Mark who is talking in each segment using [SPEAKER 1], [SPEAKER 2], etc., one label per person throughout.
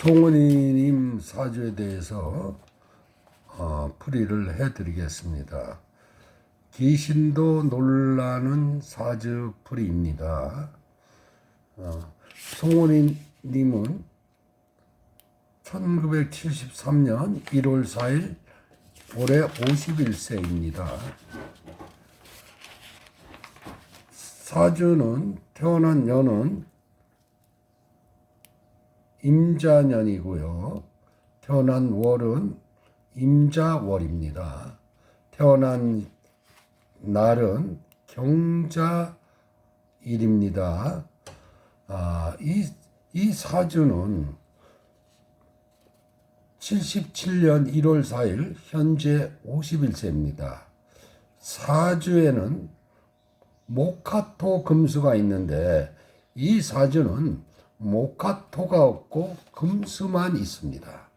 [SPEAKER 1] 송은이님 사주에 대해서 어, 풀이를 해드리겠습니다. 귀신도 놀라는 사주 풀이입니다. 어, 송은이님은 1973년 1월 4일 올해 51세입니다. 사주는 태어난 년은 임자년이고요. 태어난 월은 임자월입니다. 태어난 날은 경자일입니다. 아, 이, 이 사주는 77년 1월 4일 현재 51세입니다. 사주에는 모카토 금수가 있는데 이 사주는 모카토가 없고 금수만 있습니다.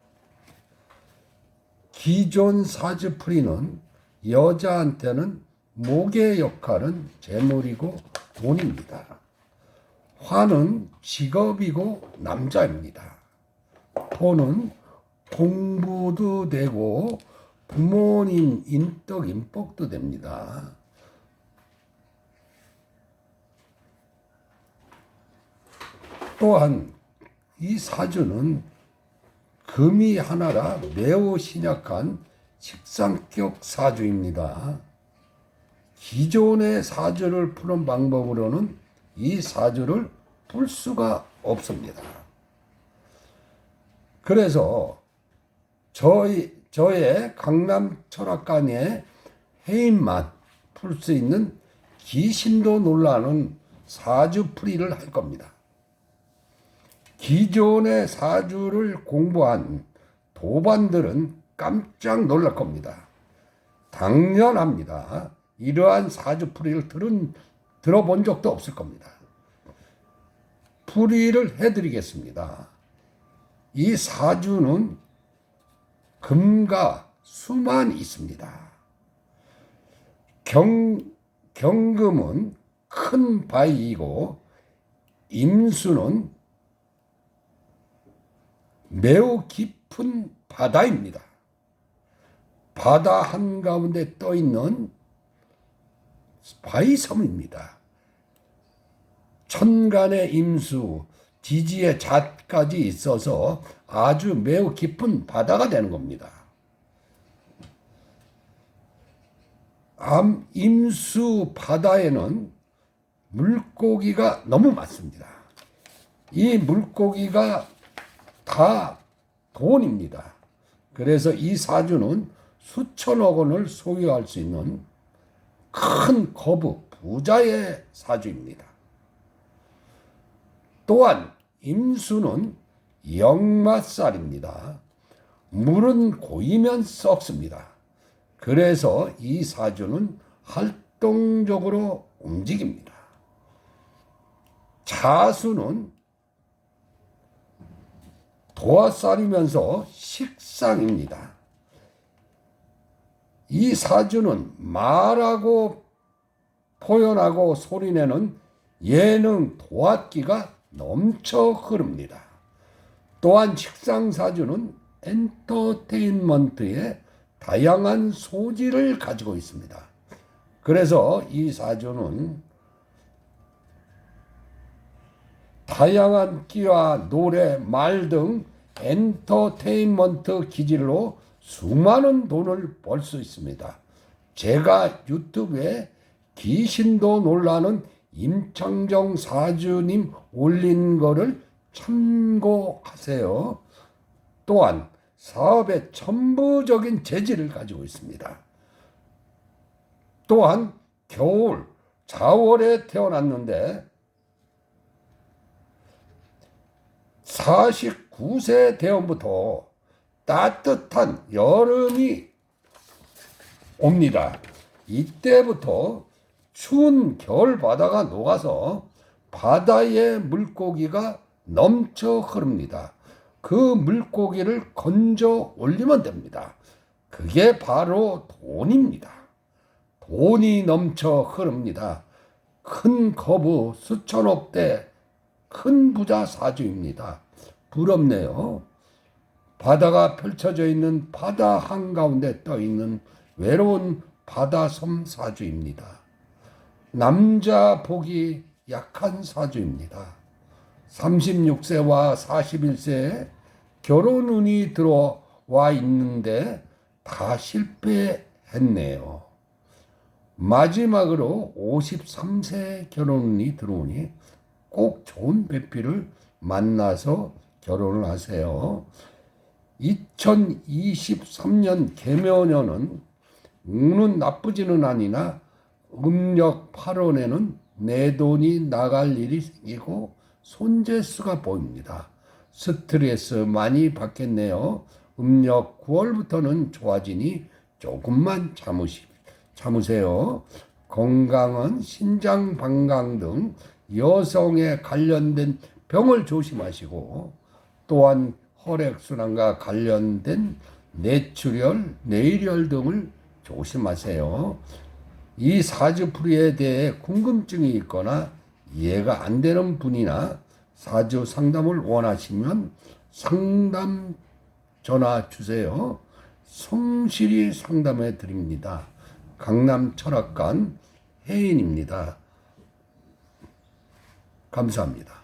[SPEAKER 1] 기존 사주풀이는 여자한테는 목의 역할은 재물이고 돈입니다. 화는 직업이고 남자입니다. 토는 공부도 되고 부모님 인덕 인복도 됩니다. 또한 이 사주는 금이 하나라 매우 신약한 식상격 사주입니다. 기존의 사주를 푸는 방법으로는 이 사주를 풀 수가 없습니다. 그래서 저희 저의 강남 철학관의 해인만 풀 수 있는 귀신도 놀라는 사주 풀이를 할 겁니다. 기존의 사주를 공부한 도반들은 깜짝 놀랄 겁니다. 당연합니다. 이러한 사주 풀이를 들은, 들어본 적도 없을 겁니다. 풀이를 해드리겠습니다. 이 사주는 금과 수만 있습니다. 경, 경금은 큰 바위이고 임수는 매우 깊은 바다입니다. 바다 한가운데 떠 있는 바위 섬입니다. 천간의 임수, 지지의 잣까지 있어서 아주 매우 깊은 바다가 되는 겁니다. 암 임수 바다에는 물고기가 너무 많습니다. 이 물고기가 다 돈입니다. 그래서 이 사주는 수천억 원을 소유할 수 있는 큰 거부 부자의 사주입니다. 또한 임수는 역마살입니다. 물은 고이면 썩습니다. 그래서 이 사주는 활동적으로 움직입니다. 자수는 도화살이면서 식상입니다. 이 사주는 말하고 표현하고 소리내는 예능 도화기가 넘쳐 흐릅니다. 또한 식상사주는 엔터테인먼트의 다양한 소질을 가지고 있습니다. 그래서 이 사주는 다양한 끼와 노래, 말 등 엔터테인먼트 기질로 수많은 돈을 벌 수 있습니다. 제가 유튜브에 귀신도 놀라는 임창정 사주님 올린 거를 참고하세요. 또한 사업의 천부적인 재질을 가지고 있습니다. 또한 겨울 4월에 태어났는데 49세 대원부터 따뜻한 여름이 옵니다. 이때부터 추운 겨울 바다가 녹아서 바다의 물고기가 넘쳐 흐릅니다. 그 물고기를 건져 올리면 됩니다. 그게 바로 돈입니다. 돈이 넘쳐 흐릅니다. 큰 거부 수천억 대 큰 부자 사주입니다. 부럽네요. 바다가 펼쳐져 있는 바다 한가운데 떠 있는 외로운 바다 섬 사주입니다. 남자 복이 약한 사주입니다. 36세와 41세에 결혼 운이 들어와 있는데 다 실패했네요. 마지막으로 53세 결혼 운이 들어오니 꼭 좋은 배필을 만나서 결혼을 하세요. 2023년 개묘년은 운은 나쁘지는 아니나 음력 8월에는 내 돈이 나갈 일이 생기고 손재수가 보입니다. 스트레스 많이 받겠네요. 음력 9월부터는 좋아지니 조금만 참으시, 참으세요. 건강은 신장 방광 등 여성에 관련된 병을 조심하시고 또한 혈액순환과 관련된 뇌출혈, 뇌일혈 등을 조심하세요. 이 사주풀이에 대해 궁금증이 있거나 이해가 안 되는 분이나 사주 상담을 원하시면 상담 전화 주세요. 성실히 상담해 드립니다. 강남 철학관 혜인입니다. 감사합니다.